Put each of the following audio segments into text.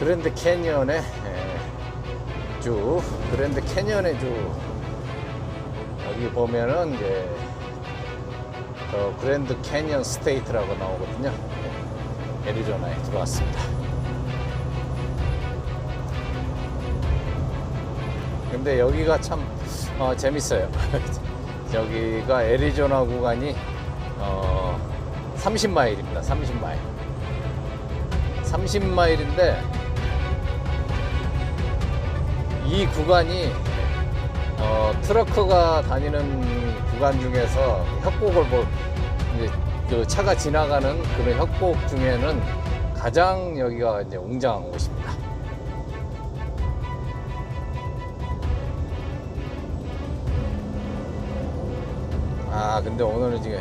그랜드 캐니언의 예, 주 그랜드 캐니언의 주 여기 보면은 이제 그 그랜드 캐니언 스테이트라고 나오거든요. 예, 애리조나에 들어왔습니다. 근데 여기가 참 어, 재밌어요. 여기가 애리조나 구간이 어, 30마일입니다. 30마일. 30마일인데 이 구간이 어, 트러크가 다니는 구간 중에서 협곡을 뭐 이제 그 차가 지나가는 그런 협곡 중에는 가장 여기가 이제 웅장한 곳입니다. 아 근데 오늘은 지금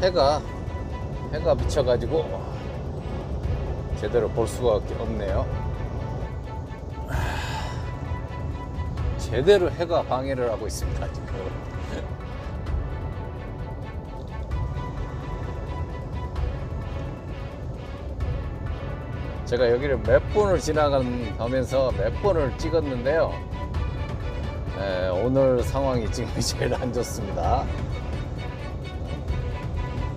해가 해가 비쳐가지고 제대로 볼 수가 없네요. 제대로 해가 방해를 하고 있습니다 지금. 제가 여기를 몇 번을 지나가면서 몇 번을 찍었는데요. 에, 오늘 상황이 지금 제일 안 좋습니다.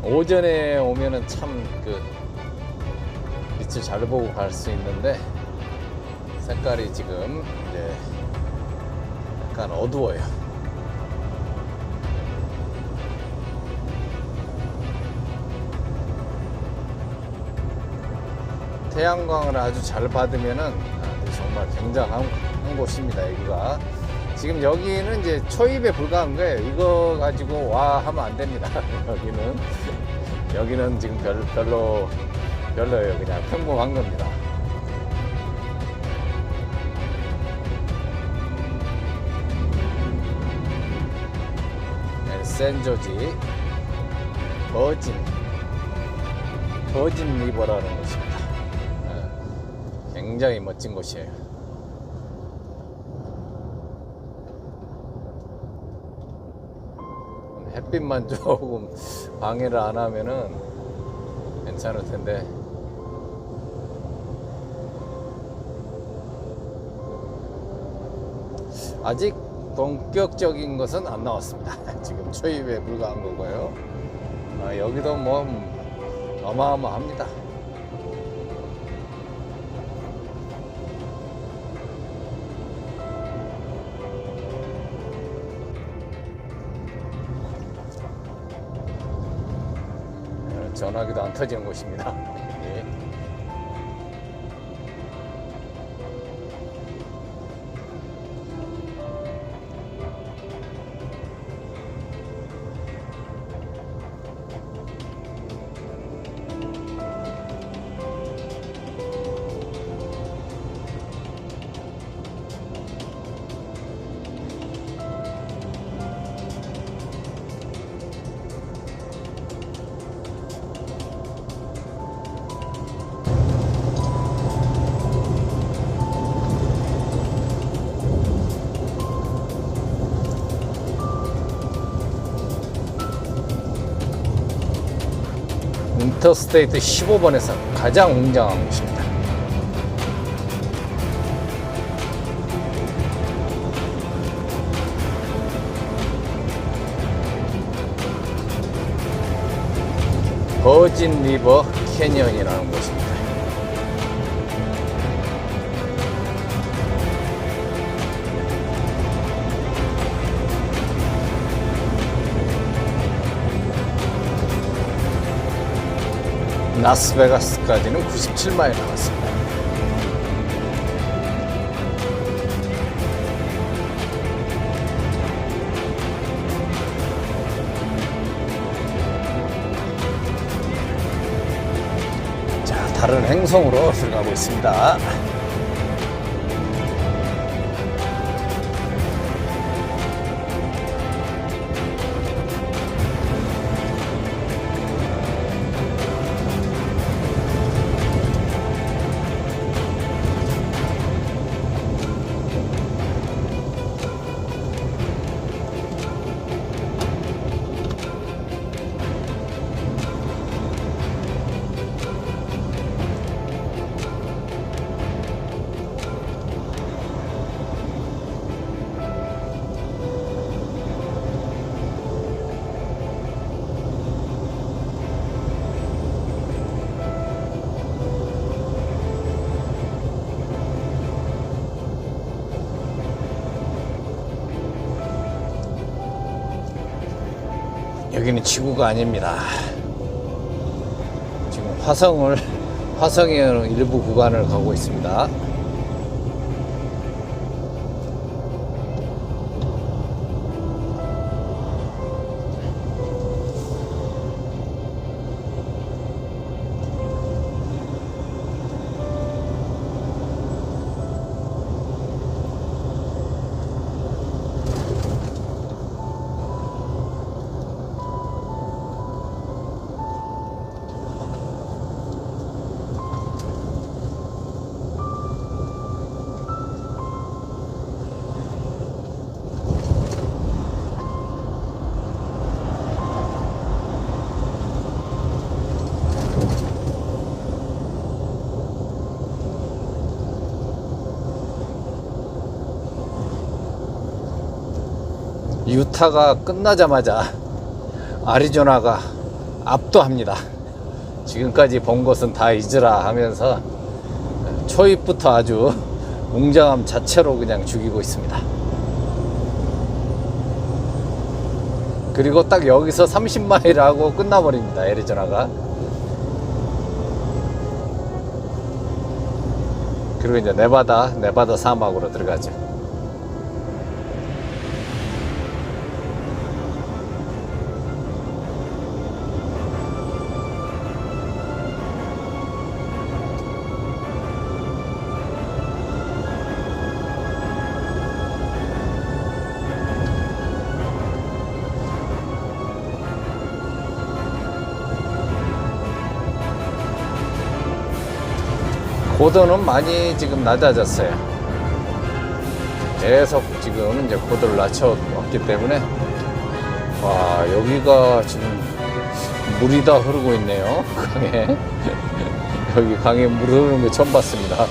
오전에 오면은 참그 빛을 잘 보고 갈 수 있는데 색깔이 지금 이제 약간 어두워요. 태양광을 아주 잘 받으면은 아, 정말 굉장한 한 곳입니다. 여기가 지금 여기는 이제 초입에 불과한 거예요. 이거 가지고 와 하면 안 됩니다. 여기는 여기는 지금 별, 별로 별로예요. 그냥 평범한 겁니다. 센조지 버진 버진 리버라는 곳입니다. 네, 굉장히 멋진 곳이에요. 햇빛만 조금 방해를 안 하면은 괜찮을 텐데 아직 본격적인 것은 안 나왔습니다. 지금 초입에 불과한 거고요. 아, 여기도 뭐 어마어마합니다. 어, 전화기도 안 터지는 곳입니다. 인터스테이트 15번에서 가장 웅장한 곳입니다. 버진 리버 캐니언이라는 곳입니다. 라스베가스까지는 97마일 남았습니다. 자, 다른 행성으로 들어가고 있습니다. 여기는 지구가 아닙니다. 지금 화성을 화성의 일부 구간을 가고 있습니다. 유타가 끝나자마자 아리조나가 압도합니다. 지금까지 본 것은 다 잊으라 하면서 초입부터 아주 웅장함 자체로 그냥 죽이고 있습니다. 그리고 딱 여기서 30마일 하고 끝나버립니다. 애리조나가. 그리고 이제 네바다, 네바다 사막으로 들어가죠. 고도는 많이 지금 낮아졌어요. 계속 지금 이제 고도를 낮춰왔기 때문에 와 여기가 지금 물이 다 흐르고 있네요 강에 여기 강에 물 흐르는 거 처음 봤습니다.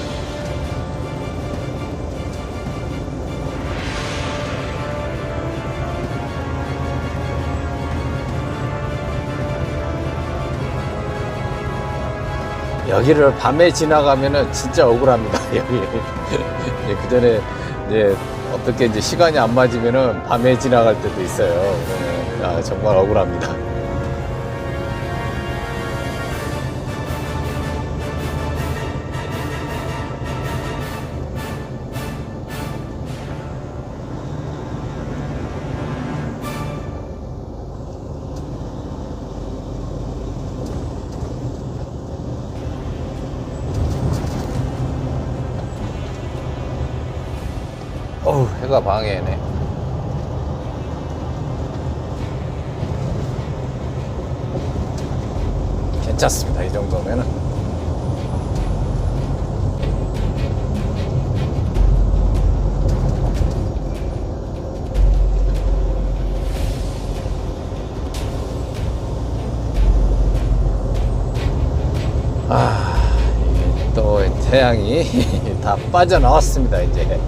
여기를 밤에 지나가면은 진짜 억울합니다. 여기 이제 그 전에 이제 어떻게 이제 시간이 안 맞으면은 밤에 지나갈 때도 있어요. 그러면 아, 정말 억울합니다. 어우 해가 방해네. 괜찮습니다. 이 정도면은. 아, 이게 또 태양이 다 빠져나왔습니다, 이제.